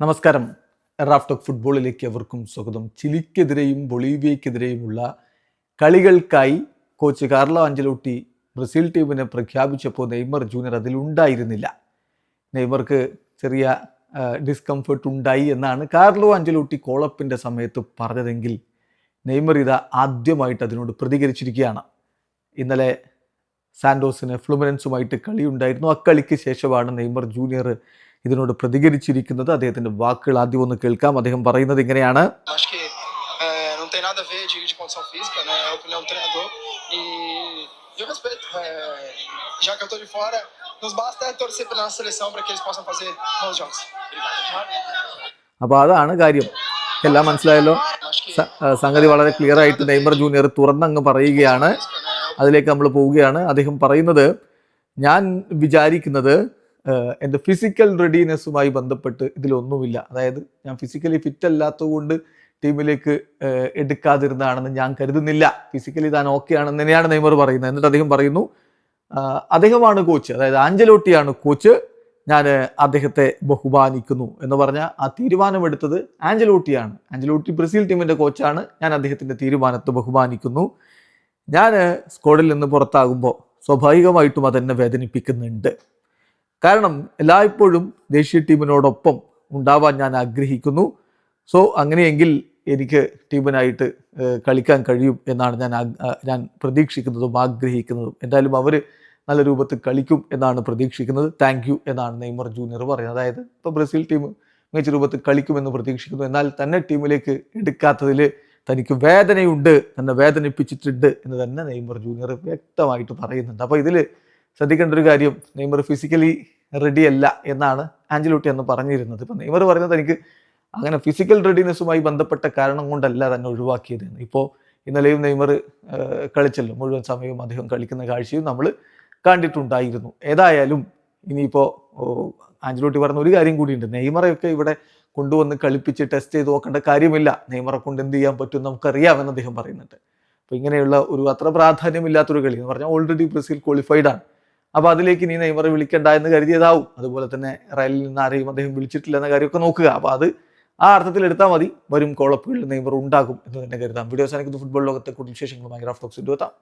നമസ്കാരം. റാഫ്റ്റോക്ക് ഫുട്ബോളിലേക്ക് അവർക്കും സ്വാഗതം. ചിലിക്കെതിരെയും ബൊളീവിയക്കെതിരെയുമുള്ള കളികൾക്കായി കോച്ച് കാർലോ അഞ്ചലോട്ടി ബ്രസീൽ ടീമിനെ പ്രഖ്യാപിച്ചപ്പോൾ നെയ്മർ ജൂനിയർ അതിലുണ്ടായിരുന്നില്ല നെയ്മർക്ക് ചെറിയ ഡിസ്കംഫർട്ട് ഉണ്ടായി എന്നാണ് കാർലോ അഞ്ചലോട്ടി കോളപ്പിന്റെ സമയത്ത് പറഞ്ഞതെങ്കിൽ നെയ്മർ ഇത് ആദ്യമായിട്ട് അതിനോട് പ്രതികരിച്ചിരിക്കുകയാണ്. ഇന്നലെ സാൻഡോസിന് ഫ്ലുമിനൻസുമായിട്ട് കളിയുണ്ടായിരുന്നു. അക്കളിക്ക് ശേഷമാണ് നെയ്മർ ജൂനിയർ ഇതിനോട് പ്രതികരിച്ചിരിക്കുന്നത് അദ്ദേഹത്തിന്റെ വാക്കുകൾ ആദ്യം ഒന്ന് കേൾക്കാം അദ്ദേഹം പറയുന്നത് ഇങ്ങനെയാണ്. E já que eu tô de fora, nos basta é torcer pela nossa seleção para que eles possam fazer bons jogos. അപ്പോൾ അതാണ് കാര്യം എല്ലാം മനസ്സിലായല്ലോ സംഗതി വളരെ ക്ലിയർ ആയിട്ട് നെയ്മർ ജൂനിയർ തുറന്നങ്ങ് പറയുകയാണ്? അതിലേക്ക് നമ്മൾ പോവുകയാണ് അദ്ദേഹം പറയുന്നത് ഞാൻ വിചാരിക്കുന്നത് എന്റെ ഫിസിക്കൽ റെഡിനെസ്സുമായി ബന്ധപ്പെട്ട് ഇതിലൊന്നുമില്ല. അതായത് ഞാൻ ഫിസിക്കലി ഫിറ്റ് അല്ലാത്തതുകൊണ്ട് ടീമിലേക്ക് എടുക്കാതിരുന്നതാണെന്ന് ഞാൻ കരുതുന്നില്ല. ഫിസിക്കലി താൻ ഓക്കെ ആണെന്ന് തന്നെയാണ് നെയ്മർ പറയുന്നത്. എന്നിട്ട് അദ്ദേഹം പറയുന്നു അദ്ദേഹമാണ് കോച്ച് അതായത് ആഞ്ചലോട്ടിയാണ് കോച്ച് ഞാൻ അദ്ദേഹത്തെ ബഹുമാനിക്കുന്നു എന്ന് പറഞ്ഞ ആ തീരുമാനമെടുത്തത് ആഞ്ചലോട്ടിയാണ്. ആഞ്ചലോട്ടി ബ്രസീൽ ടീമിന്റെ കോച്ചാണ് ഞാൻ അദ്ദേഹത്തിന്റെ തീരുമാനത്തെ ബഹുമാനിക്കുന്നു. ഞാൻ സ്ക്വാഡിൽ നിന്ന് പുറത്താകുമ്പോൾ സ്വാഭാവികമായിട്ടും അതെന്നെ വേദനിപ്പിക്കുന്നുണ്ട്. കാരണം എല്ലായ്പ്പോഴും ദേശീയ ടീമിനോടൊപ്പം ഉണ്ടാവാൻ ഞാൻ ആഗ്രഹിക്കുന്നു. സോ അങ്ങനെയെങ്കിൽ എനിക്ക് ടീമിനായിട്ട് കളിക്കാൻ കഴിയും എന്നാണ് ഞാൻ ഞാൻ പ്രതീക്ഷിക്കുന്നതും ആഗ്രഹിക്കുന്നതും. എന്തായാലും അവർ നല്ല രൂപത്തിൽ കളിക്കും എന്നാണ് പ്രതീക്ഷിക്കുന്നത്. താങ്ക് യു എന്നാണ് നെയ്മർ ജൂനിയർ പറയുന്നത്. അതായത് ഇപ്പോൾ ബ്രസീൽ ടീം മികച്ച രൂപത്തിൽ കളിക്കുമെന്ന് പ്രതീക്ഷിക്കുന്നു. എന്നാൽ തന്നെ ടീമിലേക്ക് എടുക്കാത്തതിൽ തനിക്ക് വേദനയുണ്ട് തന്നെ വേദനിപ്പിച്ചിട്ടുണ്ട് എന്ന് തന്നെ നെയ്മർ ജൂനിയർ വ്യക്തമായിട്ട് പറയുന്നുണ്ട്. അപ്പോൾ ഇതിൽ ശ്രദ്ധിക്കേണ്ട ഒരു കാര്യം നെയ്മർ ഫിസിക്കലി റെഡി അല്ല എന്നാണ് ആഞ്ചലോട്ടി അന്ന് പറഞ്ഞിരുന്നത്. ഇപ്പം നെയ്മർ പറയുന്നത് എനിക്ക് അങ്ങനെ ഫിസിക്കൽ റെഡിനെസ്സുമായി ബന്ധപ്പെട്ട കാരണം കൊണ്ടല്ല തന്നെ ഒഴിവാക്കിയത് ഇപ്പോൾ ഇന്നലെയും നെയ്മർ കളിച്ചല്ലോ. മുഴുവൻ സമയവും അദ്ദേഹം കളിക്കുന്ന കാഴ്ചയും നമ്മൾ കണ്ടിട്ടുണ്ടായിരുന്നു. ഏതായാലും ഇനിയിപ്പോൾ ആഞ്ചലോട്ടി പറഞ്ഞ ഒരു കാര്യം കൂടിയുണ്ട്. നെയ്മറെയൊക്കെ ഇവിടെ കൊണ്ടുവന്ന് കളിപ്പിച്ച് ടെസ്റ്റ് ചെയ്ത് നോക്കേണ്ട കാര്യമില്ല. നെയ്മറെ കൊണ്ട് എന്ത് ചെയ്യാൻ പറ്റും നമുക്കറിയാമെന്ന് അദ്ദേഹം പറയുന്നുണ്ട്. അപ്പോൾ ഇങ്ങനെയുള്ള ഒരു അത്ര പ്രാധാന്യമില്ലാത്തൊരു കളി എന്ന് പറഞ്ഞാൽ ഓൾറെഡി ബ്രസീൽ ക്വാളിഫൈഡ് ആണ്. അപ്പോൾ അതിലേക്ക് നീ നെയ്മറെ വിളിക്കണ്ട എന്ന് കരുതിയതാവും. അതുപോലെ തന്നെ റയലിൽ നിന്ന് ആരെയും അദ്ദേഹം വിളിച്ചിട്ടില്ല എന്ന കാര്യമൊക്കെ നോക്കുക. അപ്പോൾ അത് ആ അർത്ഥത്തിൽ എടുത്താൽ മതി. വരും കോളപ്പുകളിൽ നെയ്മർ ഉണ്ടാകും എന്ന് തന്നെ കരുതാം. വീഡിയോസ് എനിക്ക് ഫുട്ബോൾ ലോകത്തെ കൂടുതൽ വിശേഷങ്ങളുമായി ഗ്രാഫ് ടോക്സ് എത്താം.